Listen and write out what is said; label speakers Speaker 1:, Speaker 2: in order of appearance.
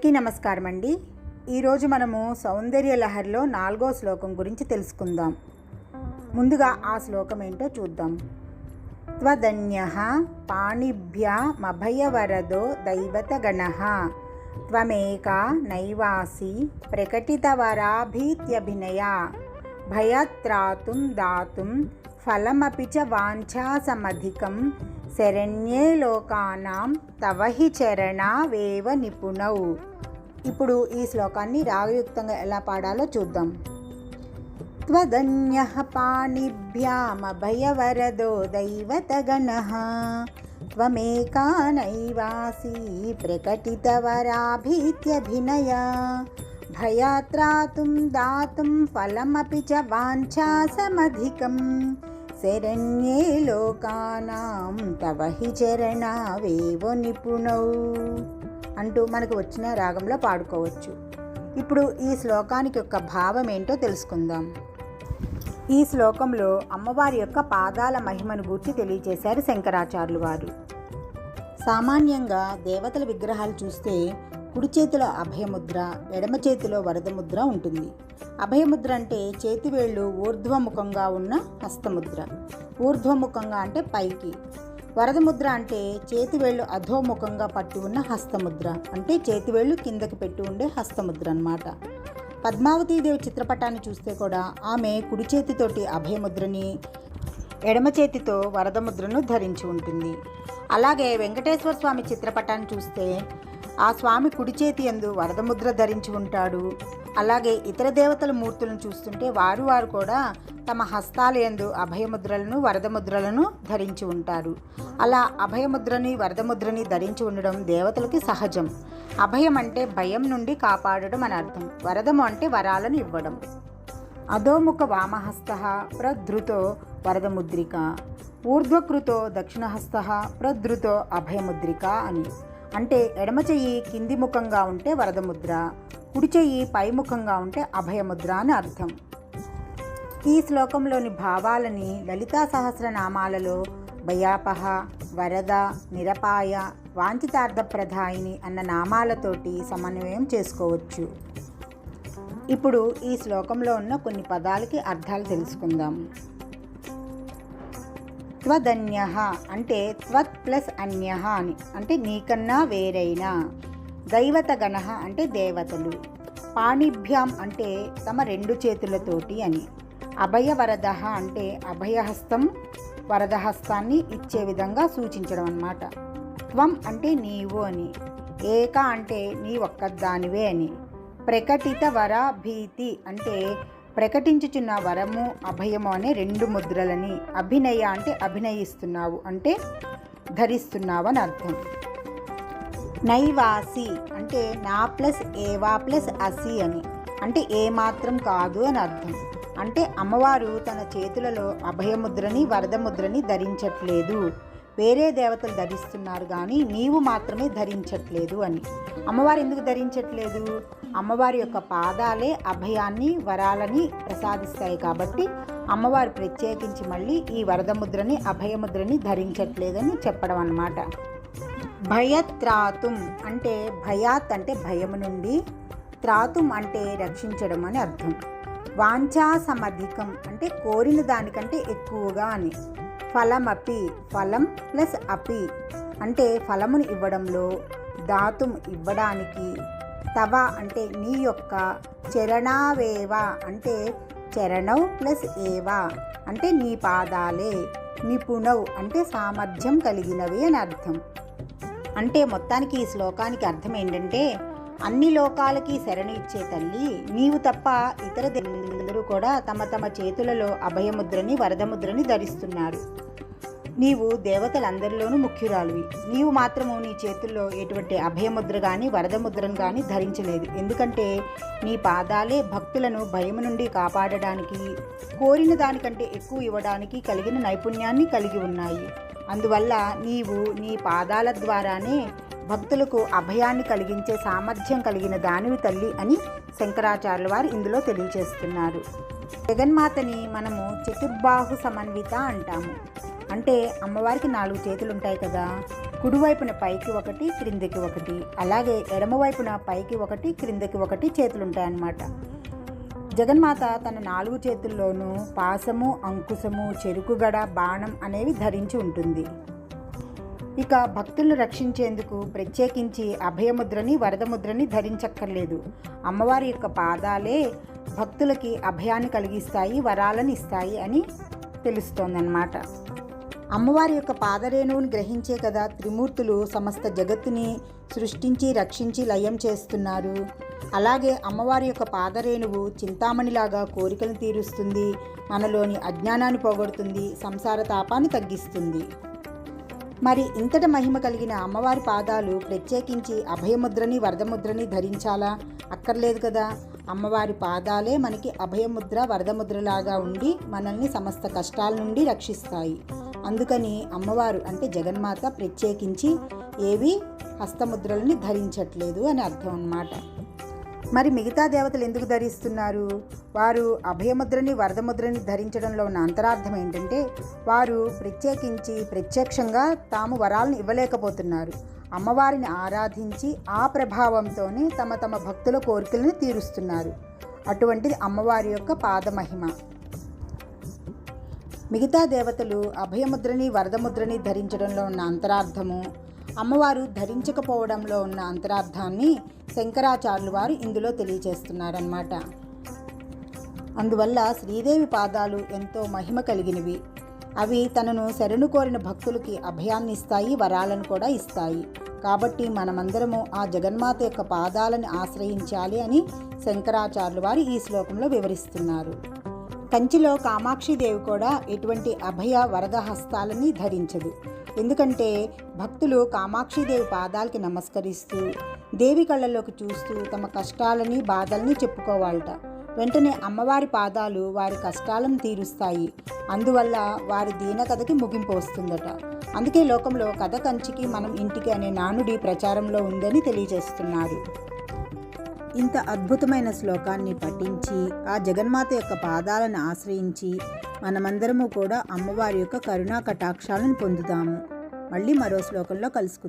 Speaker 1: అందరికీ నమస్కారం అండి ఈరోజు మనము సౌందర్య లహరిలో నాలుగో శ్లోకం గురించి తెలుసుకుందాం. ముందుగా ఆ శ్లోకం ఏంటో చూద్దాం. త్వదన్య పాణిభ్యామభయవరదో దైవతగణ త్వమేకా నైవాసి ప్రకటితవరాభీత్యభినయా భయత్రాతుం దాతుం ఫలమపి చ వాంఛాసమధికం శరణ్యే లోకానాం తవ హి చరణావేవ నిపుణౌ ఇప్పుడు ఈ శ్లోకాన్ని రాగయుక్తంగా ఎలా పాడాలో చూద్దాం त्वदन्यः पाणिभ्यामभयवरदो दैवतगणः त्वमेका नैवासी प्रकटितवराभीत्यभिनय भयात्रातुं दातुं फलमपि च वाञ्छासमधिकं శరణ్యే లోకానాం తవ హి చరణావేవో నిపుణౌ అంటూ మనకు వచ్చిన రాగంలో పాడుకోవచ్చు. ఇప్పుడు ఈ శ్లోకానికి యొక్క భావం ఏంటో తెలుసుకుందాం. ఈ శ్లోకంలో అమ్మవారి యొక్క పాదాల మహిమను గూర్చి తెలియజేశారు శంకరాచార్యులు వారు. సామాన్యంగా దేవతల విగ్రహాలు చూస్తే కుడి చేతిలో అభయముద్ర ఎడమ చేతిలో వరదముద్ర ఉంటుంది. అభయముద్ర అంటే చేతివేళ్ళు ఊర్ధ్వముఖంగా ఉన్న హస్తముద్ర. ఊర్ధ్వముఖంగా అంటే పైకి. వరదముద్ర అంటే చేతివేళ్ళు అధోముఖంగా పట్టి ఉన్న హస్తముద్ర. అంటే చేతివేళ్ళు కిందకి పెట్టి ఉండే హస్తముద్ర అన్నమాట. పద్మావతీదేవి చిత్రపటాన్ని చూస్తే కూడా ఆమె కుడి చేతితోటి అభయముద్రని ఎడమ చేతితో వరదముద్రను ధరించి ఉంటుంది. అలాగే వెంకటేశ్వర స్వామి చిత్రపటాన్ని చూస్తే ఆ స్వామి కుడి చేతి ఎందు వరదముద్ర ధరించి ఉంటాడు. అలాగే ఇతర దేవతల మూర్తులను చూస్తుంటే వారు వారు కూడా తమ హస్తాల యందు అభయముద్రలను వరదముద్రలను ధరించి ఉంటారు. అలా అభయముద్రని వరదముద్రని ధరించి ఉండడం దేవతలకి సహజం. అభయం అంటే భయం నుండి కాపాడడం అని అర్థం. వరదము అంటే వరాలను ఇవ్వడం. అధోముఖ వామహస్త ప్రధృతో వరదముద్రిక. ఊర్ధ్వకృతో దక్షిణహస్త ప్రధృతో అభయముద్రిక అని. అంటే ఎడమ చెయ్యి కింది ముఖంగా ఉంటే వరదముద్ర కుడి చెయ్యి పైముఖంగా ఉంటే అభయముద్ర అని అర్థం. ఈ శ్లోకంలోని భావాలని లలితా సహస్రనామాలలో భయాపహ వరద నిరపాయ వాంఛితార్థప్రధాయిని అన్న నామాలతోటి సమన్వయం చేసుకోవచ్చు. ఇప్పుడు ఈ శ్లోకంలో ఉన్న కొన్ని పదాలకి అర్థాలు తెలుసుకుందాం. త్వదన్య అంటే త్వత్ ప్లస్ అన్య అని. అంటే నీకన్నా వేరైన. దైవతగణ అంటే దేవతలు. పాణిభ్యాం అంటే తమ రెండు చేతులతోటి అని. అభయవరద అంటే అభయహస్తం వరదహస్తాన్ని ఇచ్చే విధంగా సూచించడం అన్నమాట. త్వం అంటే నీవు అని. ఏక అంటే నీ ఒక్కదానివే అని. ప్రకటిత వర భీతి అంటే ప్రకటించుచున్న వరము అభయము అనే రెండు ముద్రలని అభినయ అంటే అభినయిస్తున్నావు అంటే ధరిస్తున్నావు అని అర్థం నైవాసి అంటే నా ప్లస్ ఏవా ప్లస్ అసి అని అంటే ఏమాత్రం కాదు అని అర్థం అంటే అమ్మవారు తన చేతులలో అభయముద్రని వరదముద్రని ధరించట్లేదు. వేరే దేవతలు ధరిస్తున్నారు కానీ నీవు మాత్రమే ధరించట్లేదు అని. అమ్మవారు ఎందుకు ధరించట్లేదు? అమ్మవారి యొక్క పాదాలే అభయాన్ని వరాలని ప్రసాదిస్తాయి కాబట్టి అమ్మవారు ప్రత్యేకించి మళ్ళీ ఈ వరదముద్రని అభయముద్రని ధరించట్లేదని చెప్పడం అన్నమాట. భయత్రాతుం అంటే భయాత్ అంటే భయము నుండి త్రాతుం అంటే రక్షించడం అని అర్థం. వాంఛా సమధికం అంటే కోరిన దానికంటే ఎక్కువగా అని. ఫలమపి ఫలం ప్లస్ అపి అంటే ఫలమును ఇవ్వడంలో ధాతుం ఇవ్వడానికి. తవ అంటే నీ యొక్క చరణావేవ అంటే చరణౌ ప్లస్ ఏవా అంటే నీ పాదాలే నిపుణవు అంటే సామర్థ్యం కలిగినవి అని అర్థం. అంటే మొత్తానికి ఈ శ్లోకానికి అర్థం ఏంటంటే అన్ని లోకాలకి శరణు ఇచ్చే తల్లి నీవు తప్ప ఇతర దేవులందరూ కూడా తమ తమ చేతులలో అభయముద్రని వరదముద్రని ధరిస్తున్నారు నీవు దేవతలందరిలోనూ ముఖ్యురాలువి. నీవు మాత్రము నీ చేతుల్లో ఎటువంటి అభయముద్ర కానీ వరదముద్రను కానీ ధరించలేదు. ఎందుకంటే నీ పాదాలే భక్తులను భయము నుండి కాపాడడానికి కోరిన దానికంటే ఎక్కువ ఇవ్వడానికి కలిగిన నైపుణ్యాన్ని కలిగి ఉన్నాయి. అందువల్ల నీవు నీ పాదాల ద్వారానే భక్తులకు అభయాన్ని కలిగించే సామర్థ్యం కలిగిన దానివి తల్లి అని శంకరాచార్యుల వారు ఇందులో తెలియజేస్తున్నారు. జగన్మాతని మనము చతుర్బాహు సమన్విత అంటాము. అంటే అమ్మవారికి నాలుగు చేతులు ఉంటాయి కదా. కుడివైపున పైకి ఒకటి క్రిందికి ఒకటి. అలాగే ఎడమవైపున పైకి ఒకటి క్రిందికి ఒకటి చేతులు ఉంటాయన్నమాట జగన్మాత తన నాలుగు చేతుల్లోనూ పాసము అంకుశము చెరుకుగడ బాణం అనేవి ధరించి ఉంటుంది. ఇక భక్తులను రక్షించేందుకు ప్రత్యేకించి అభయముద్రని వరదముద్రని ధరించక్కర్లేదు. అమ్మవారి యొక్క పాదాలే భక్తులకి అభయాన్ని కలిగిస్తాయి వరాలను ఇస్తాయి అని తెలుస్తోందన్నమాట. అమ్మవారి యొక్క పాదరేణువుని గ్రహించే కదా త్రిమూర్తులు సమస్త జగత్తుని సృష్టించి రక్షించి లయం చేస్తున్నారు. అలాగే అమ్మవారి యొక్క పాదరేణువు చింతామణిలాగా కోరికలు తీరుస్తుంది మనలోని అజ్ఞానాన్ని పోగొడుతుంది సంసార తాపాన్ని తగ్గిస్తుంది. మరి ఇంతటి మహిమ కలిగిన అమ్మవారి పాదాలు ప్రత్యేకించి అభయముద్రని వరదముద్రని ధరించాలా? అక్కర్లేదు కదా. అమ్మవారి పాదాలే మనకి అభయముద్ర వరదముద్రలాగా ఉండి మనల్ని సమస్త కష్టాల నుండి రక్షిస్తాయి. అందుకని అమ్మవారు అంటే జగన్మాత ప్రత్యేకించి ఏవి హస్తముద్రలని ధరించట్లేదు అని అర్థం అన్నమాట. మరి మిగతా దేవతలు ఎందుకు ధరిస్తున్నారు? వారు అభయముద్రని వరదముద్రని ధరించడంలో ఉన్న అంతరార్థం ఏంటంటే వారు ప్రత్యేకించి ప్రత్యక్షంగా తాము వరాలను ఇవ్వలేకపోతున్నారు. అమ్మవారిని ఆరాధించి ఆ ప్రభావంతోనే తమ తమ భక్తుల కోరికలను తీరుస్తున్నారు. అటువంటిది అమ్మవారి యొక్క పాదమహిమ. మిగతా దేవతలు అభయముద్రని వరదముద్రని ధరించడంలో ఉన్న అంతరార్థము అమ్మవారు ధరించకపోవడంలో ఉన్న అంతరార్థాన్ని శంకరాచార్యులు వారు ఇందులో తెలియజేస్తున్నారన్నమాట. అందువల్ల శ్రీదేవి పాదాలు ఎంతో మహిమ కలిగినవి. అవి తనను శరణు కోరిన భక్తులకి అభయాన్ని ఇస్తాయి వరాలను కూడా ఇస్తాయి. కాబట్టి మనమందరము ఆ జగన్మాత యొక్క పాదాలను ఆశ్రయించాలి అని శంకరాచార్యులు వారు ఈ శ్లోకంలో వివరిస్తున్నారు. కంచిలో కామాక్షిదేవి కూడా ఎటువంటి అభయ వరద హస్తాలని ధరించదు. ఎందుకంటే భక్తులు కామాక్షిదేవి పాదాలకి నమస్కరిస్తూ దేవి కళ్ళలోకి చూస్తూ తమ కష్టాలని బాధల్ని చెప్పుకోవాలట. వెంటనే అమ్మవారి పాదాలు వారి కష్టాలను తీరుస్తాయి. అందువల్ల వారి దీన కథకి ముగింపు వస్తుందట. అందుకే లోకంలో కథ కంచికి మనం ఇంటికి అనే నానుడి ప్రచారంలో ఉందని తెలియజేస్తున్నారు. ఇంత అద్భుతమైన శ్లోకాన్ని పఠించి ఆ జగన్మాత యొక్క పాదాలను ఆశ్రయించి మనమందరము కూడా అమ్మవారి యొక్క కరుణా కటాక్షాలను పొందుతాము మళ్ళీ మరో శ్లోకంలో కలుసుకుందాం.